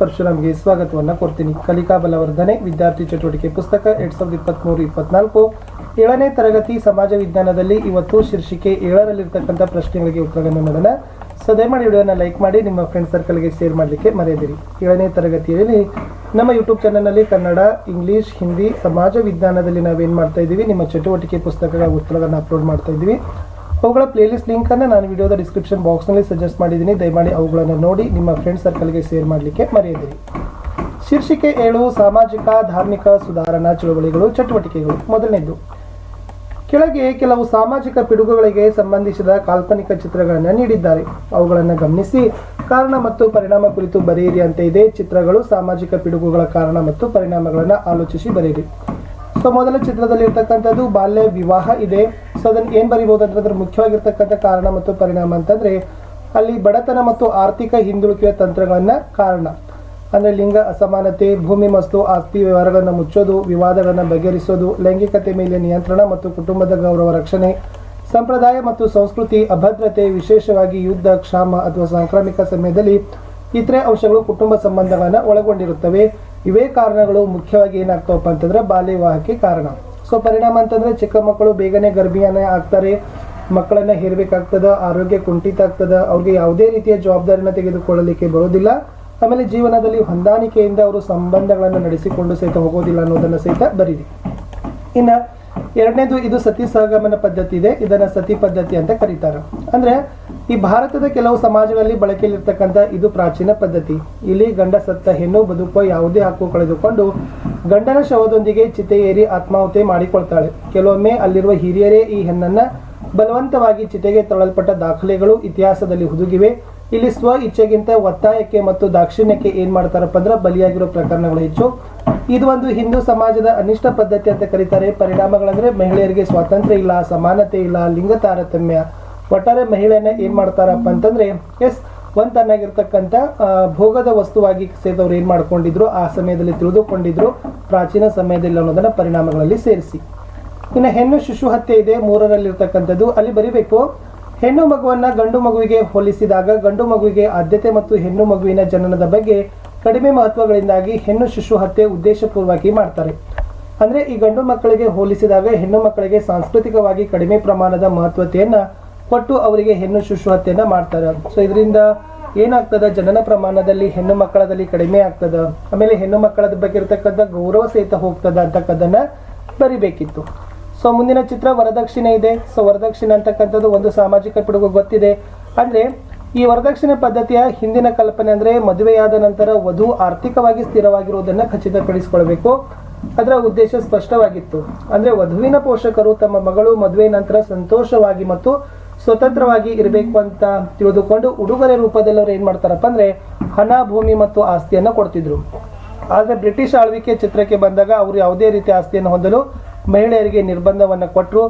ಪರಶುರಾಮ್ಗೆ ಸ್ವಾಗತವನ್ನ ಕೊಡ್ತೀನಿ ಕಲಿಕಾ ಬಲವರ್ಧನೆ, ವಿದ್ಯಾರ್ಥಿ ಚಟುವಟಿಕೆ ಪುಸ್ತಕ, ಎರಡ್ ಸಾವಿರದ ಇಪ್ಪತ್ತ್ಮೂರು ಇಪ್ಪತ್ನಾಲ್ಕು. ಏಳನೇ ತರಗತಿ ಸಮಾಜ ವಿಜ್ಞಾನದಲ್ಲಿ ಇವತ್ತು ಶೀರ್ಷಿಕೆ ಏಳರಲ್ಲಿರ್ತಕ್ಕಂಥ ಪ್ರಶ್ನೆಗಳಿಗೆ ಉತ್ತರಗಳನ್ನು ನೋಡೋಣ. ಸೊ, ದಯಮಾಡಿ ವಿಡಿಯೋನ ಲೈಕ್ ಮಾಡಿ, ನಿಮ್ಮ ಫ್ರೆಂಡ್ ಸರ್ಕಲ್ಗೆ ಶೇರ್ ಮಾಡಲಿಕ್ಕೆ ಮರೆಯದಿರಿ ಏಳನೇ ತರಗತಿಯಲ್ಲಿ ನಮ್ಮ ಯೂಟ್ಯೂಬ್ ಚಾನಲ್ನಲ್ಲಿ ಕನ್ನಡ ಇಂಗ್ಲಿಷ್ ಹಿಂದಿ ಸಮಾಜ ವಿಜ್ಞಾನದಲ್ಲಿ ನಾವೇನು ಮಾಡ್ತಾ ಇದ್ದೀವಿ? ನಿಮ್ಮ ಚಟುವಟಿಕೆ ಪುಸ್ತಕಗಳ ಉತ್ತರಗಳನ್ನು ಅಪ್ಲೋಡ್ ಮಾಡ್ತಾ ಇದ್ದೀವಿ. ಅವುಗಳ ಪ್ಲೇಲಿಸ್ಟ್ ಲಿಂಕನ್ನು ನಾನು ವಿಡಿಯೋದ ಡಿಸ್ಕ್ರಿಪ್ಷನ್ ಬಾಕ್ಸ್ನಲ್ಲಿ ಸಜೆಸ್ಟ್ ಮಾಡಿದ್ದೀನಿ. ದಯಮಾಡಿ ಅವುಗಳನ್ನು ನೋಡಿ, ನಿಮ್ಮ ಫ್ರೆಂಡ್ ಸರ್ಕಲ್ಗೆ ಶೇರ್ ಮಾಡಲಿಕ್ಕೆ ಮರೆಯದಿರಿ ಶೀರ್ಷಿಕೆ ಏಳು, ಸಾಮಾಜಿಕ, ಧಾರ್ಮಿಕ ಸುಧಾರಣಾ ಚಳುವಳಿಗಳು, ಚಟುವಟಿಕೆಗಳು. ಮೊದಲನೇದು. ಕೆಳಗೆ ಕೆಲವು ಸಾಮಾಜಿಕ ಪಿಡುಗುಗಳಿಗೆ ಸಂಬಂಧಿಸಿದ ಕಾಲ್ಪನಿಕ ಚಿತ್ರಗಳನ್ನು ನೀಡಿದ್ದಾರೆ. ಅವುಗಳನ್ನು ಗಮನಿಸಿ. ಕಾರಣ ಮತ್ತು ಪರಿಣಾಮ ಕುರಿತು ಬರೆಯಿರಿ ಅಂತ ಇದೆ. ಚಿತ್ರಗಳು ಸಾಮಾಜಿಕ ಪಿಡುಗುಗಳ ಕಾರಣ ಮತ್ತು ಪರಿಣಾಮಗಳನ್ನು ಆಲೋಚಿಸಿ ಬರೆಯಿರಿ. ಸೊ, ಮೊದಲ ಚಿತ್ರದಲ್ಲಿ ಇರ್ತಕ್ಕಂಥದ್ದು ಬಾಲ್ಯ ವಿವಾಹ ಇದೆ. ಸೊ ಅದನ್ನು ಏನು ಬರಿಬೋದು ಅಂತಂದ್ರೆ ಮುಖ್ಯವಾಗಿರ್ತಕ್ಕಂಥ ಕಾರಣ ಮತ್ತು ಪರಿಣಾಮ ಅಂತಂದರೆ ಅಲ್ಲಿ ಬಡತನ ಮತ್ತು ಆರ್ಥಿಕ ಹಿಂದುಳಿಕೆಯ ತಂತ್ರಗಳನ್ನು ಕಾರಣ. ಅಂದರೆ ಲಿಂಗ ಅಸಮಾನತೆ, ಭೂಮಿ ಮತ್ತು ಆಸ್ತಿ ವ್ಯವಹಾರಗಳನ್ನು ಮುಚ್ಚೋದು, ವಿವಾದಗಳನ್ನು ಬಗೆಹರಿಸೋದು, ಲೈಂಗಿಕತೆ ಮೇಲೆ ನಿಯಂತ್ರಣ ಮತ್ತು ಕುಟುಂಬದ ಗೌರವ ರಕ್ಷಣೆ, ಸಂಪ್ರದಾಯ ಮತ್ತು ಸಂಸ್ಕೃತಿ, ಅಭದ್ರತೆ, ವಿಶೇಷವಾಗಿ ಯುದ್ಧ, ಕ್ಷಾಮ ಅಥವಾ ಸಾಂಕ್ರಾಮಿಕ ಸಮಯದಲ್ಲಿ ಇತರೆ ಅಂಶಗಳು ಕುಟುಂಬ ಸಂಬಂಧಗಳನ್ನು ಒಳಗೊಂಡಿರುತ್ತವೆ. ಇವೇ ಕಾರಣಗಳು ಮುಖ್ಯವಾಗಿ ಏನಾಗ್ತಾವಪ್ಪ ಅಂತಂದ್ರೆ ಬಾಲ್ಯ ವಿವಾಹಕ್ಕೆ ಕಾರಣ. ಸೊ ಪರಿಣಾಮ ಅಂತಂದ್ರೆ ಚಿಕ್ಕ ಮಕ್ಕಳು ಬೇಗನೆ ಗರ್ಭಿಯಾನ ಆಗ್ತಾರೆ, ಮಕ್ಕಳನ್ನ ಹೇರ್ಬೇಕಾಗ್ತದ, ಆರೋಗ್ಯ ಕುಂಠಿತ ಆಗ್ತದ ಅವ್ರಿಗೆ ಯಾವುದೇ ರೀತಿಯ ಜವಾಬ್ದಾರಿನ ತೆಗೆದುಕೊಳ್ಳಲಿಕ್ಕೆ ಬರೋದಿಲ್ಲ ಆಮೇಲೆ ಜೀವನದಲ್ಲಿ ಹೊಂದಾಣಿಕೆಯಿಂದ ಅವರು ಸಂಬಂಧಗಳನ್ನು ನಡೆಸಿಕೊಂಡು ಸಹಿತ ಹೋಗೋದಿಲ್ಲ ಅನ್ನೋದನ್ನ ಸಹಿತ ಬರೀರಿ. ಇನ್ನ ಎರಡನೇದು ಇದು ಸತಿ ಸಹಗಮನ ಪದ್ಧತಿ ಇದೆ. ಇದನ್ನ ಸತಿ ಪದ್ಧತಿ ಅಂತ ಕರೀತಾರೆ. ಅಂದ್ರೆ ಈ ಭಾರತದ ಕೆಲವು ಸಮಾಜಗಳಲ್ಲಿ ಬಳಕೆಯಲ್ಲಿರ್ತಕ್ಕಂಥ ಇದು ಪ್ರಾಚೀನ ಪದ್ಧತಿ. ಇಲ್ಲಿ ಗಂಡ ಸತ್ತ ಹೆಣ್ಣು ಬದುಕುವ ಯಾವುದೇ ಹಕ್ಕು ಕಳೆದುಕೊಂಡು ಗಂಡನ ಶವದೊಂದಿಗೆ ಚಿತೆ ಏರಿ ಆತ್ಮಾಹುತಿ ಮಾಡಿಕೊಳ್ತಾಳೆ. ಕೆಲವೊಮ್ಮೆ ಅಲ್ಲಿರುವ ಹಿರಿಯರೇ ಈ ಹೆಣ್ಣನ್ನ ಬಲವಂತವಾಗಿ ಚಿತೆಗೆ ತಳ್ಳಲ್ಪಟ್ಟ ದಾಖಲೆಗಳು ಇತಿಹಾಸದಲ್ಲಿ ಹುದುಗಿವೆ. ಇಲ್ಲಿ ಸ್ವ ಇಚ್ಛೆಗಿಂತ ಒತ್ತಾಯಕ್ಕೆ ಮತ್ತು ದಾಕ್ಷಿಣ್ಯಕ್ಕೆ ಏನ್ ಮಾಡ್ತಾರಪ್ಪ ಅಂದ್ರೆ ಬಲಿಯಾಗಿರೋ ಪ್ರಕರಣಗಳು ಹೆಚ್ಚು. ಇದು ಒಂದು ಹಿಂದೂ ಸಮಾಜದ ಅನಿಷ್ಟ ಪದ್ಧತಿ ಅಂತ ಕರೀತಾರೆ. ಪರಿಣಾಮಗಳಂದ್ರೆ ಮಹಿಳೆಯರಿಗೆ ಸ್ವಾತಂತ್ರ್ಯ ಇಲ್ಲ, ಸಮಾನತೆ ಇಲ್ಲ ಲಿಂಗ ತಾರತಮ್ಯ ಒಟ್ಟಾರೆ ಮಹಿಳೆಯನ್ನ ಏನ್ ಮಾಡ್ತಾರಪ್ಪ ಅಂತಂದ್ರೆ, ಎಸ್ ಆ, ಭೋಗದ ವಸ್ತುವಾಗಿ ಸೇದವ್ರು ಏನ್ ಮಾಡ್ಕೊಂಡಿದ್ರು ಆ ಸಮಯದಲ್ಲಿ ತಿಳಿದುಕೊಂಡಿದ್ರು ಪ್ರಾಚೀನ ಸಮಯದಲ್ಲಿ ಅನ್ನೋದನ್ನ ಪರಿಣಾಮಗಳಲ್ಲಿ ಸೇರಿಸಿ. ಇನ್ನು ಹೆಣ್ಣು ಶಿಶು ಹತ್ಯೆ ಇದೆ ಮೂರರಲ್ಲಿರ್ತಕ್ಕಂಥದ್ದು. ಅಲ್ಲಿ ಬರಿಬೇಕು ಹೆಣ್ಣು ಮಗುವನ್ನ ಗಂಡು ಮಗುವಿಗೆ ಹೋಲಿಸಿದಾಗ ಗಂಡು ಮಗುವಿಗೆ ಆದ್ಯತೆ ಮತ್ತು ಹೆಣ್ಣು ಮಗುವಿನ ಜನನದ ಬಗ್ಗೆ ಕಡಿಮೆ ಮಹತ್ವಗಳಿಂದಾಗಿ ಹೆಣ್ಣು ಶಿಶು ಹತ್ಯೆ ಉದ್ದೇಶಪೂರ್ವಕವಾಗಿ ಮಾಡ್ತಾರೆ. ಅಂದ್ರೆ ಈ ಗಂಡು ಮಕ್ಕಳಿಗೆ ಹೋಲಿಸಿದಾಗ ಹೆಣ್ಣು ಮಕ್ಕಳಿಗೆ ಸಾಂಸ್ಕೃತಿಕವಾಗಿ ಕಡಿಮೆ ಪ್ರಮಾಣದ ಮಹತ್ವತೆಯನ್ನ ಕೊಟ್ಟು ಅವರಿಗೆ ಹೆಣ್ಣು ಶಿಶು ಮಾಡ್ತಾರೆ. ಸೊ ಇದರಿಂದ ಏನಾಗ್ತದ? ಜನನ ಪ್ರಮಾಣದಲ್ಲಿ ಹೆಣ್ಣು ಮಕ್ಕಳದಲ್ಲಿ ಕಡಿಮೆ ಆಗ್ತದೆ. ಆಮೇಲೆ ಹೆಣ್ಣು ಮಕ್ಕಳದ ಬಗ್ಗೆ ಇರತಕ್ಕಂಥ ಗೌರವ ಸಹಿತ ಹೋಗ್ತದ ಅಂತಕ್ಕದನ್ನ ಬರಿಬೇಕಿತ್ತು. ಸೊ ಮುಂದಿನ ಚಿತ್ರ ವರದಕ್ಷಿಣೆ ಇದೆ. ಸೊ ವರದಕ್ಷಿಣೆ ಅಂತಕ್ಕಂಥದ್ದು ಒಂದು ಸಾಮಾಜಿಕ ಪಿಡುಗು ಗೊತ್ತಿದೆ. ಅಂದ್ರೆ ಈ ವರದಕ್ಷಿಣೆ ಪದ್ಧತಿಯ ಹಿಂದಿನ ಕಲ್ಪನೆ ಅಂದ್ರೆ ಮದುವೆಯಾದ ನಂತರ ವಧು ಆರ್ಥಿಕವಾಗಿ ಸ್ಥಿರವಾಗಿರುವುದನ್ನ ಖಚಿತಪಡಿಸಿಕೊಳ್ಬೇಕು. ಅದರ ಉದ್ದೇಶ ಸ್ಪಷ್ಟವಾಗಿತ್ತು. ಅಂದ್ರೆ ವಧುವಿನ ಪೋಷಕರು ತಮ್ಮ ಮಗಳು ಮದುವೆ ನಂತರ ಸಂತೋಷವಾಗಿ ಮತ್ತು ಸ್ವತಂತ್ರವಾಗಿ ಇರಬೇಕು ಅಂತ ತಿಳಿದುಕೊಂಡು ಉಡುಗೊರೆ ರೂಪದಲ್ಲಿ ಅವ್ರು ಏನು ಮಾಡ್ತಾರಪ್ಪ ಅಂದರೆ ಹಣ, ಭೂಮಿ ಮತ್ತು ಆಸ್ತಿಯನ್ನು ಕೊಡ್ತಿದ್ರು. ಆದರೆ ಬ್ರಿಟಿಷ್ ಆಳ್ವಿಕೆ ಚಿತ್ರಕ್ಕೆ ಬಂದಾಗ ಅವರು ಯಾವುದೇ ರೀತಿಯ ಆಸ್ತಿಯನ್ನು ಹೊಂದಲು ಮಹಿಳೆಯರಿಗೆ ನಿರ್ಬಂಧವನ್ನು ಕೊಟ್ಟರು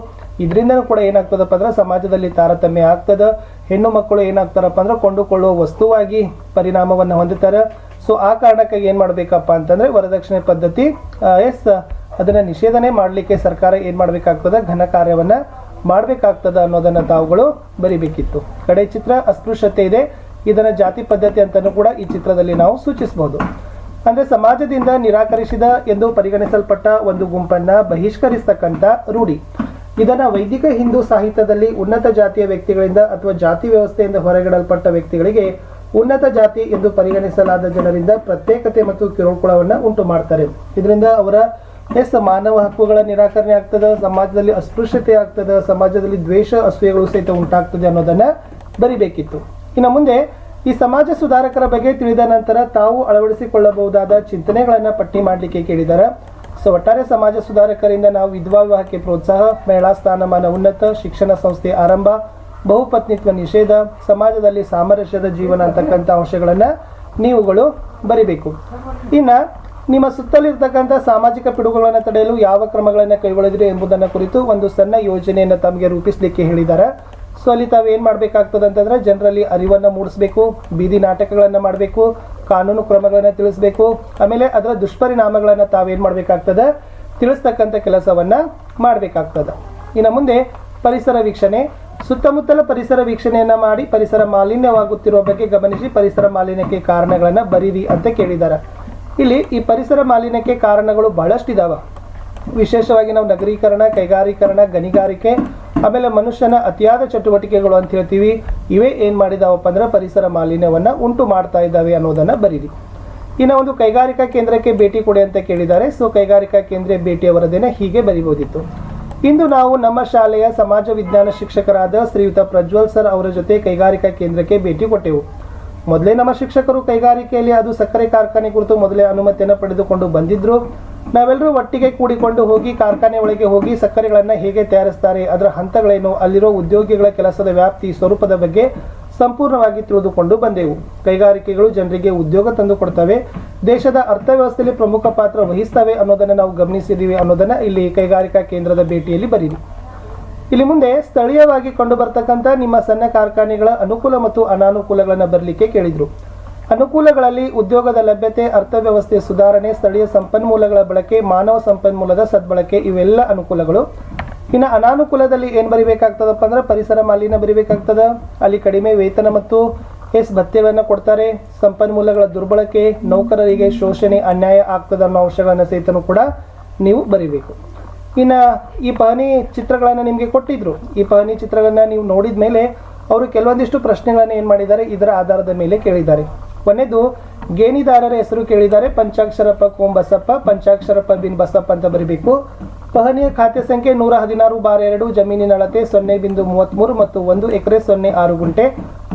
ಇದರಿಂದನೂ ಕೂಡ ಏನಾಗ್ತದಪ್ಪ ಅಂದ್ರೆ ಸಮಾಜದಲ್ಲಿ ತಾರತಮ್ಯ ಆಗ್ತದೆ. ಹೆಣ್ಣು ಮಕ್ಕಳು ಏನಾಗ್ತಾರಪ್ಪ ಅಂದ್ರೆ ಕೊಂಡುಕೊಳ್ಳುವ ವಸ್ತುವಾಗಿ ಪರಿಣಾಮವನ್ನು ಹೊಂದುತ್ತಾರೆ. ಸೊ ಆ ಕಾರಣಕ್ಕಾಗಿ ಏನು ಮಾಡಬೇಕಪ್ಪ ಅಂತಂದರೆ ವರದಕ್ಷಿಣೆ ಪದ್ಧತಿ ಎಸ್, ಅದನ್ನು ನಿಷೇಧನೆ ಮಾಡಲಿಕ್ಕೆ ಸರ್ಕಾರ ಏನು ಮಾಡಬೇಕಾಗ್ತದೆ? ಘನ ಕಾರ್ಯವನ್ನ ಮಾಡ್ಬೇಕಾಗ್ತದ ಅನ್ನೋದನ್ನ ತಾವುಗಳು ಬರಿಬೇಕಿತ್ತು. ಕಡೆ ಚಿತ್ರ ಅಸ್ಪೃಶ್ಯತೆ ಇದೆ. ಇದನ್ನ ಜಾತಿ ಪದ್ಧತಿ ಅಂತಲೂ ಕೂಡ ಈ ಚಿತ್ರದಲ್ಲಿ ನಾವು ಸೂಚಿಸಬಹುದು ಅಂದ್ರೆ ಸಮಾಜದಿಂದ ನಿರಾಕರಿಸಿದ ಎಂದು ಪರಿಗಣಿಸಲ್ಪಟ್ಟ ಒಂದು ಗುಂಪನ್ನ ಬಹಿಷ್ಕರಿಸ್ತಕ್ಕಂಥ ರೂಢಿ. ಇದನ್ನ ವೈದಿಕ ಹಿಂದೂ ಸಾಹಿತ್ಯದಲ್ಲಿ ಉನ್ನತ ಜಾತಿಯ ವ್ಯಕ್ತಿಗಳಿಂದ ಅಥವಾ ಜಾತಿ ವ್ಯವಸ್ಥೆಯಿಂದ ಹೊರಗಿಡಲ್ಪಟ್ಟ ವ್ಯಕ್ತಿಗಳಿಗೆ ಉನ್ನತ ಜಾತಿ ಎಂದು ಪರಿಗಣಿಸಲಾದ ಜನರಿಂದ ಪ್ರತ್ಯೇಕತೆ ಮತ್ತು ಕಿರುಕುಳವನ್ನ ಉಂಟು ಮಾಡ್ತಾರೆ ಇದರಿಂದ ಅವರ ಎಸ್ ಮಾನವ ಹಕ್ಕುಗಳ ನಿರಾಕರಣೆ ಆಗ್ತದೆ, ಸಮಾಜದಲ್ಲಿ ಅಸ್ಪೃಶ್ಯತೆ ಆಗ್ತದೆ, ಸಮಾಜದಲ್ಲಿ ದ್ವೇಷ, ಅಸೂಯೆಗಳು ಸಹಿತ ಉಂಟಾಗ್ತದೆ ಅನ್ನೋದನ್ನ ಬರಿಬೇಕಿತ್ತು. ಇನ್ನು ಮುಂದೆ ಈ ಸಮಾಜ ಸುಧಾರಕರ ಬಗ್ಗೆ ತಿಳಿದ ನಂತರ ತಾವು ಅಳವಡಿಸಿಕೊಳ್ಳಬಹುದಾದ ಚಿಂತನೆಗಳನ್ನ ಪಟ್ಟಿ ಮಾಡಲಿಕ್ಕೆ ಕೇಳಿದ್ದಾರೆ ಸೊ, ಒಟ್ಟಾರೆ ಸಮಾಜ ಸುಧಾರಕರಿಂದ ನಾವು ವಿಧವಾ ವಿವಾಹಕ್ಕೆ ಪ್ರೋತ್ಸಾಹ, ಮಹಿಳಾ ಸ್ಥಾನಮಾನ ಉನ್ನತ, ಶಿಕ್ಷಣ ಸಂಸ್ಥೆ ಆರಂಭ, ಬಹುಪತ್ನಿತ್ವ ನಿಷೇಧ, ಸಮಾಜದಲ್ಲಿ ಸಾಮರಸ್ಯದ ಜೀವನ ಅಂತಕ್ಕಂಥ ಅಂಶಗಳನ್ನ ನೀವುಗಳು ಬರಿಬೇಕು. ಇನ್ನ ನಿಮ್ಮ ಸುತ್ತಲಿರ್ತಕ್ಕಂಥ ಸಾಮಾಜಿಕ ಪಿಡುಗುಗಳನ್ನು ತಡೆಯಲು ಯಾವ ಕ್ರಮಗಳನ್ನು ಕೈಗೊಳ್ಳಿದ್ರಿ ಎಂಬುದನ್ನು ಕುರಿತು ಒಂದು ಸಣ್ಣ ಯೋಜನೆಯನ್ನು ತಮಗೆ ರೂಪಿಸಲಿಕ್ಕೆ ಹೇಳಿದ್ದಾರೆ. ಸೊ, ಅಲ್ಲಿ ತಾವು ಏನು ಮಾಡಬೇಕಾಗ್ತದೆ ಅಂತಂದ್ರೆ ಜನರಲ್ಲಿ ಅರಿವನ್ನು ಮೂಡಿಸಬೇಕು, ಬೀದಿ ನಾಟಕಗಳನ್ನು ಮಾಡಬೇಕು, ಕಾನೂನು ಕ್ರಮಗಳನ್ನು ತಿಳಿಸ್ಬೇಕು, ಆಮೇಲೆ ಅದರ ದುಷ್ಪರಿಣಾಮಗಳನ್ನು ತಾವೇನು ಮಾಡಬೇಕಾಗ್ತದೆ, ತಿಳಿಸ್ತಕ್ಕಂಥ ಕೆಲಸವನ್ನ ಮಾಡಬೇಕಾಗ್ತದೆ. ಇನ್ನು ಮುಂದೆ ಪರಿಸರ ವೀಕ್ಷಣೆ. ಸುತ್ತಮುತ್ತಲ ಪರಿಸರ ವೀಕ್ಷಣೆಯನ್ನ ಮಾಡಿ ಪರಿಸರ ಮಾಲಿನ್ಯವಾಗುತ್ತಿರುವ ಬಗ್ಗೆ ಗಮನಿಸಿ ಪರಿಸರ ಮಾಲಿನ್ಯಕ್ಕೆ ಕಾರಣಗಳನ್ನ ಬರೀರಿ ಅಂತ ಕೇಳಿದ್ದಾರೆ. ಇಲ್ಲಿ ಈ ಪರಿಸರ ಮಾಲಿನ್ಯಕ್ಕೆ ಕಾರಣಗಳು ಬಹಳಷ್ಟಿದಾವ. ವಿಶೇಷವಾಗಿ ನಾವು ನಗರೀಕರಣ, ಕೈಗಾರೀಕರಣ, ಗಣಿಗಾರಿಕೆ, ಆಮೇಲೆ ಮನುಷ್ಯನ ಅತಿಯಾದ ಚಟುವಟಿಕೆಗಳು ಅಂತ ಹೇಳ್ತೀವಿ. ಇವೇ ಏನು ಮಾಡಿದಾವಪ್ಪ ಅಂದ್ರೆ ಪರಿಸರ ಮಾಲಿನ್ಯವನ್ನ ಉಂಟು ಮಾಡ್ತಾ ಇದ್ದಾವೆ ಅನ್ನೋದನ್ನ ಬರೀರಿ. ಇನ್ನು ಒಂದು ಕೈಗಾರಿಕಾ ಕೇಂದ್ರಕ್ಕೆ ಭೇಟಿ ಕೊಡಿ ಅಂತ ಕೇಳಿದ್ದಾರೆ. ಸೊ, ಕೈಗಾರಿಕಾ ಕೇಂದ್ರ ಭೇಟಿ ವರದಿನ ಹೀಗೆ ಬರಿಬೋದಿತ್ತು. ಇಂದು ನಾವು ನಮ್ಮ ಶಾಲೆಯ ಸಮಾಜ ವಿಜ್ಞಾನ ಶಿಕ್ಷಕರಾದ ಶ್ರೀಯುತ ಪ್ರಜ್ವಲ್ ಸರ್ ಅವರ ಜೊತೆ ಕೈಗಾರಿಕಾ ಕೇಂದ್ರಕ್ಕೆ ಭೇಟಿ ಕೊಟ್ಟೆವು. ಮೊದಲೇ ನಮ್ಮ ಶಿಕ್ಷಕರು ಕೈಗಾರಿಕೆಯಲ್ಲಿ ಅದು ಸಕ್ಕರೆ ಕಾರ್ಖಾನೆ ಕುರಿತು ಮೊದಲೇ ಅನುಮತಿಯನ್ನು ಪಡೆದುಕೊಂಡು ಬಂದಿದ್ರು. ನಾವೆಲ್ಲರೂ ಒಟ್ಟಿಗೆ ಕೂಡಿಕೊಂಡು ಹೋಗಿ ಕಾರ್ಖಾನೆ ಒಳಗೆ ಹೋಗಿ ಸಕ್ಕರೆಗಳನ್ನು ಹೇಗೆ ತಯಾರಿಸ್ತಾರೆ, ಅದರ ಹಂತಗಳೇನು, ಅಲ್ಲಿರೋ ಉದ್ಯೋಗಿಗಳ ಕೆಲಸದ ವ್ಯಾಪ್ತಿ, ಸ್ವರೂಪದ ಬಗ್ಗೆ ಸಂಪೂರ್ಣವಾಗಿ ತಿಳಿದುಕೊಂಡು ಬಂದೆವು. ಕೈಗಾರಿಕೆಗಳು ಜನರಿಗೆ ಉದ್ಯೋಗ ತಂದು ಕೊಡ್ತವೆ. ದೇಶದ ಅರ್ಥವ್ಯವಸ್ಥೆಯಲ್ಲಿ ಪ್ರಮುಖ ಪಾತ್ರ ವಹಿಸ್ತವೆ ಅನ್ನೋದನ್ನು ನಾವು ಗಮನಿಸಿದ್ದೀವಿ ಅನ್ನೋದನ್ನ ಇಲ್ಲಿ ಕೈಗಾರಿಕಾ ಕೇಂದ್ರದ ಭೇಟಿಯಲ್ಲಿ ಬರೀರಿ. ಇಲ್ಲಿ ಮುಂದೆ ಸ್ಥಳೀಯವಾಗಿ ಕಂಡು ಬರ್ತಕ್ಕಂಥ ನಿಮ್ಮ ಸಣ್ಣ ಕಾರ್ಖಾನೆಗಳ ಅನುಕೂಲ ಮತ್ತು ಅನಾನುಕೂಲಗಳನ್ನು ಬರಲಿಕ್ಕೆ ಕೇಳಿದ್ರು. ಅನುಕೂಲಗಳಲ್ಲಿ ಉದ್ಯೋಗದ ಲಭ್ಯತೆ, ಅರ್ಥವ್ಯವಸ್ಥೆ ಸುಧಾರಣೆ, ಸ್ಥಳೀಯ ಸಂಪನ್ಮೂಲಗಳ ಬಳಕೆ, ಮಾನವ ಸಂಪನ್ಮೂಲದ ಸದ್ಬಳಕೆ ಇವೆಲ್ಲ ಅನುಕೂಲಗಳು. ಇನ್ನು ಅನಾನುಕೂಲದಲ್ಲಿ ಏನು ಬರಿಬೇಕಾಗ್ತದಪ್ಪ ಅಂದ್ರೆ ಪರಿಸರ ಮಾಲಿನ್ಯ ಬರಿಬೇಕಾಗ್ತದ. ಅಲ್ಲಿ ಕಡಿಮೆ ವೇತನ ಮತ್ತು ಎಸ್ ಭತ್ಯವನ್ನು ಕೊಡ್ತಾರೆ. ಸಂಪನ್ಮೂಲಗಳ ದುರ್ಬಳಕೆ, ನೌಕರರಿಗೆ ಶೋಷಣೆ, ಅನ್ಯಾಯ ಆಗ್ತದೆ ಅನ್ನೋ ಅಂಶಗಳನ್ನು ಸಹಿತನೂ ಕೂಡ ನೀವು ಬರಿಬೇಕು. ಇನ್ನು ಈ ಪಹನಿ ಚಿತ್ರಗಳನ್ನು ನಿಮಗೆ ಕೊಟ್ಟಿದ್ರು. ಈ ಪಹನಿ ಚಿತ್ರಗಳನ್ನ ನೀವು ನೋಡಿದ ಮೇಲೆ ಅವರು ಕೆಲವೊಂದಿಷ್ಟು ಪ್ರಶ್ನೆಗಳನ್ನು ಏನು ಮಾಡಿದ್ದಾರೆ, ಇದರ ಆಧಾರದ ಮೇಲೆ ಕೇಳಿದ್ದಾರೆ. ಕೊನೆಯದು ಗೇಣಿದಾರರ ಹೆಸರು ಕೇಳಿದ್ದಾರೆ. ಪಂಚಾಕ್ಷರಪ್ಪ ಕೋಂ ಬಸಪ್ಪ, ಪಂಚಾಕ್ಷರಪ್ಪ ಬಿನ್ ಬಸಪ್ಪ ಅಂತ ಬರೀಬೇಕು. ಪಹನಿಯ ಖಾತೆ ಸಂಖ್ಯೆ ನೂರ ಹದಿನಾರು ಬಾರ್ ಎರಡು, ಜಮೀನಿನ ಅಳತೆ ಸೊನ್ನೆ ಬಿಂದು ಮೂವತ್ತ್ಮೂರು ಮತ್ತು ಒಂದು ಎಕರೆ ಸೊನ್ನೆ ಆರು ಗುಂಟೆ.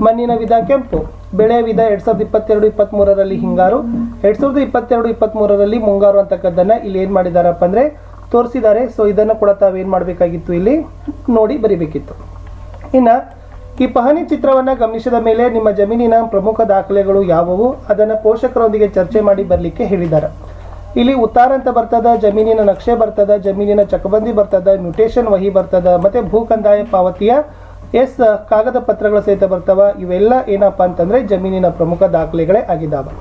ಮಣ್ಣಿನ ವಿಧ ಕೆಂಪು. ಬೆಳೆ ವಿಧ ಎರಡ್ ಸಾವಿರದ ಇಪ್ಪತ್ತೆರಡು ಇಪ್ಪತ್ತ್ಮೂರರಲ್ಲಿ ಹಿಂಗಾರು. ಎರಡ್ ಸಾವಿರದ ಇಪ್ಪತ್ತೆರಡು ಇಪ್ಪತ್ತ್ಮೂರರಲ್ಲಿ ಮುಂಗಾರು ಅಂತಕ್ಕದ್ದನ್ನ ಇಲ್ಲಿ ಏನು ಮಾಡಿದಾರಪ್ಪ ಅಂದ್ರೆ ತೋರಿಸಿದ್ದಾರೆ. ಸೊ ಇದನ್ನು ಕೂಡ ತಾವೇನು ಮಾಡಬೇಕಾಗಿತ್ತು ಇಲ್ಲಿ? ನೋಡಿ ಬರಿಬೇಕಿತ್ತು. ಇನ್ನು ಈ ಪಹಣಿ ಚಿತ್ರವನ್ನು ಗಮನಿಸಿದ ಮೇಲೆ ನಿಮ್ಮ ಜಮೀನಿನ ಪ್ರಮುಖ ದಾಖಲೆಗಳು ಯಾವುವು? ಅದನ್ನು ಪೋಷಕರೊಂದಿಗೆ ಚರ್ಚೆ ಮಾಡಿ ಬರಲಿಕ್ಕೆ ಹೇಳಿದ್ದಾರೆ. ಇಲ್ಲಿ ಉತ್ತಾರ ಅಂತ ಬರ್ತದ, ಜಮೀನಿನ ನಕ್ಷೆ ಬರ್ತದ, ಜಮೀನಿನ ಚಕಬಂದಿ ಬರ್ತದ ಮ್ಯೂಟೇಷನ್ ವಹಿ ಬರ್ತದ, ಮತ್ತೆ ಭೂ ಕಂದಾಯ ಪಾವತಿಯ ಎಸ್ ಕಾಗದ ಪತ್ರಗಳ ಸಹಿತ ಬರ್ತವ, ಇವೆಲ್ಲ ಏನಪ್ಪ ಅಂತಂದ್ರೆ ಜಮೀನಿನ ಪ್ರಮುಖ ದಾಖಲೆಗಳೇ ಆಗಿದ್ದಾವೆ.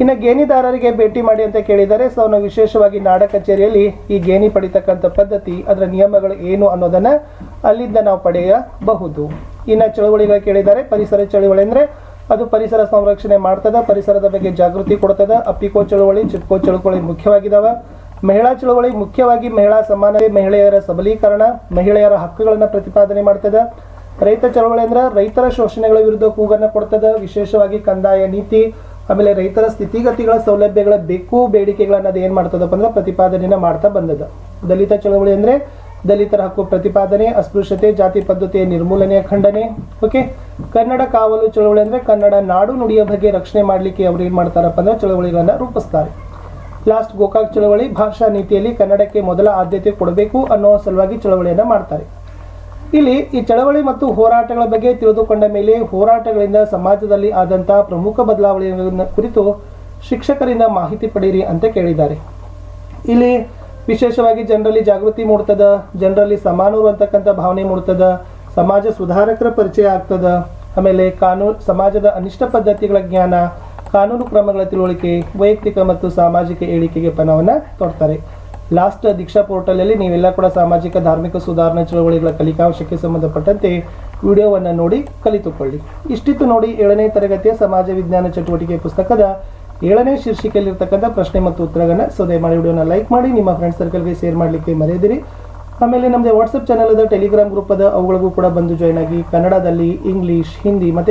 ಇನ್ನು ಗೇಣಿದಾರರಿಗೆ ಭೇಟಿ ಮಾಡಿ ಅಂತ ಕೇಳಿದ್ದಾರೆ ಸೊ ನಾವು ವಿಶೇಷವಾಗಿ ನಾಡ ಕಚೇರಿಯಲ್ಲಿ ಈ ಗೇಣಿ ಪಡಿತಕ್ಕಂಥ ಪದ್ಧತಿ, ಅದರ ನಿಯಮಗಳು ಏನು ಅನ್ನೋದನ್ನ ಅಲ್ಲಿಂದ ನಾವು ಪಡೆಯಬಹುದು. ಇನ್ನು ಚಳುವಳಿಗಳು ಕೇಳಿದ್ದಾರೆ ಪರಿಸರ ಚಳುವಳಿ ಅಂದ್ರೆ ಅದು ಪರಿಸರ ಸಂರಕ್ಷಣೆ ಮಾಡ್ತದ, ಪರಿಸರದ ಬಗ್ಗೆ ಜಾಗೃತಿ ಕೊಡ್ತದ, ಅಪ್ಪಿಕೋ ಚಳುವಳಿ ಚಿಪ್ಕೋ ಚಳುವಳಿ ಮುಖ್ಯವಾಗಿದಾವ. ಮಹಿಳಾ ಚಳುವಳಿ ಮುಖ್ಯವಾಗಿ ಮಹಿಳಾ ಸಮಾನತೆ, ಮಹಿಳೆಯರ ಸಬಲೀಕರಣ, ಮಹಿಳೆಯರ ಹಕ್ಕುಗಳನ್ನು ಪ್ರತಿಪಾದನೆ ಮಾಡ್ತದ. ರೈತ ಚಳವಳಿ ಅಂದ್ರೆ ರೈತರ ಶೋಷಣೆಗಳ ವಿರುದ್ಧ ಕೂಗನ್ನು ಕೊಡ್ತದ, ವಿಶೇಷವಾಗಿ ಕಂದಾಯ ನೀತಿ ಆಮೇಲೆ ರೈತರ ಸ್ಥಿತಿಗತಿಗಳ ಸೌಲಭ್ಯಗಳ ಬೇಕು ಬೇಡಿಕೆಗಳನ್ನ ಏನು ಮಾಡ್ತದಪ್ಪ ಅಂದ್ರೆ ಪ್ರತಿಪಾದನೆನ ಮಾಡ್ತಾ ಬಂದದ. ದಲಿತ ಚಳವಳಿ ಅಂದ್ರೆ ದಲಿತರ ಹಕ್ಕು ಪ್ರತಿಪಾದನೆ, ಅಸ್ಪೃಶ್ಯತೆ, ಜಾತಿ ಪದ್ಧತಿಯ ನಿರ್ಮೂಲನೆಯ ಖಂಡನೆ ಓಕೆ ಕನ್ನಡ ಕಾವಲು ಚಳವಳಿ ಅಂದ್ರೆ ಕನ್ನಡ ನಾಡು ನುಡಿಯ ಬಗ್ಗೆ ರಕ್ಷಣೆ ಮಾಡಲಿಕ್ಕೆ ಅವರು ಏನು ಮಾಡ್ತಾರಪ್ಪ ಅಂದ್ರೆ ಚಳವಳಿಗಳನ್ನ ರೂಪಿಸ್ತಾರೆ. ಲಾಸ್ಟ್ ಗೋಕಾಕ್ ಚಳವಳಿ ಭಾಷಾ ನೀತಿಯಲ್ಲಿ ಕನ್ನಡಕ್ಕೆ ಮೊದಲ ಆದ್ಯತೆ ಕೊಡಬೇಕು ಅನ್ನೋ ಸಲುವಾಗಿ ಚಳವಳಿಯನ್ನು ಮಾಡ್ತಾರೆ. ಇಲ್ಲಿ ಈ ಚಳವಳಿ ಮತ್ತು ಹೋರಾಟಗಳ ಬಗ್ಗೆ ತಿಳಿದುಕೊಂಡ ಮೇಲೆ ಹೋರಾಟಗಳಿಂದ ಸಮಾಜದಲ್ಲಿ ಆದಂತಹ ಪ್ರಮುಖ ಬದಲಾವಣೆಗಳನ್ನು ಕುರಿತು ಶಿಕ್ಷಕರಿಂದ ಮಾಹಿತಿ ಪಡೆಯಿರಿ ಅಂತ ಕೇಳಿದ್ದಾರೆ. ಇಲ್ಲಿ ವಿಶೇಷವಾಗಿ ಜನರಲ್ಲಿ ಜಾಗೃತಿ ಮೂಡ್ತದ, ಜನರಲ್ಲಿ ಸಮಾನರು ಅಂತಕ್ಕಂಥ ಭಾವನೆ ಮೂಡ್ತದ, ಸಮಾಜ ಸುಧಾರಕರ ಪರಿಚಯ ಆಗ್ತದ, ಆಮೇಲೆ ಕಾನೂನು ಸಮಾಜದ ಅನಿಷ್ಟ ಪದ್ಧತಿಗಳ ಜ್ಞಾನ, ಕಾನೂನು ಕ್ರಮಗಳ ತಿಳುವಳಿಕೆ, ವೈಯಕ್ತಿಕ ಮತ್ತು ಸಾಮಾಜಿಕ ಏಳಿಕೆಗೆ ಪಣವನ್ನು ತೊಡ್ತಾರೆ. ಲಾಸ್ಟ್ ದೀಕ್ಷಾ ಪೋರ್ಟಲಲ್ಲಿ ನೀವೆಲ್ಲ ಕೂಡ ಸಾಮಾಜಿಕ, ಧಾರ್ಮಿಕ ಸುಧಾರಣಾ ಚಳವಳಿಗಳ ಕಲಿಕಾಂಶಕ್ಕೆ ಸಂಬಂಧಪಟ್ಟಂತೆ ವಿಡಿಯೋವನ್ನು ನೋಡಿ ಕಲಿತುಕೊಳ್ಳಿ. ಇಷ್ಟಿತ್ತು ನೋಡಿ ಏಳನೇ ತರಗತಿಯ ಸಮಾಜ ವಿಜ್ಞಾನ ಚಟುವಟಿಕೆ ಪುಸ್ತಕದ ಏಳನೇ ಶೀರ್ಷಿಕೆಯಲ್ಲಿರ್ತಕ್ಕಂಥ ಪ್ರಶ್ನೆ ಮತ್ತು ಉತ್ತರಗಳನ್ನ ಸೋದೆ ಮಾಡಿ ವಿಡಿಯೋನ ಲೈಕ್ ಮಾಡಿ, ನಿಮ್ಮ ಫ್ರೆಂಡ್ ಸರ್ಕಲ್ಗೆ ಶೇರ್ ಮಾಡಲಿಕ್ಕೆ ಮರೆಯದಿರಿ. ಆಮೇಲೆ ನಮ್ಮದೇ ವಾಟ್ಸಪ್ ಚಾನಲ್ ಟೆಲಿಗ್ರಾಮ್ ಗ್ರೂಪ್ ಅದ, ಅವುಗಳಿಗೂ ಕೂಡ ಬಂದು ಜಾಯ್ನ್ ಆಗಿ ಕನ್ನಡದಲ್ಲಿ ಇಂಗ್ಲಿಷ್ ಹಿಂದಿ ಮತ್ತೆ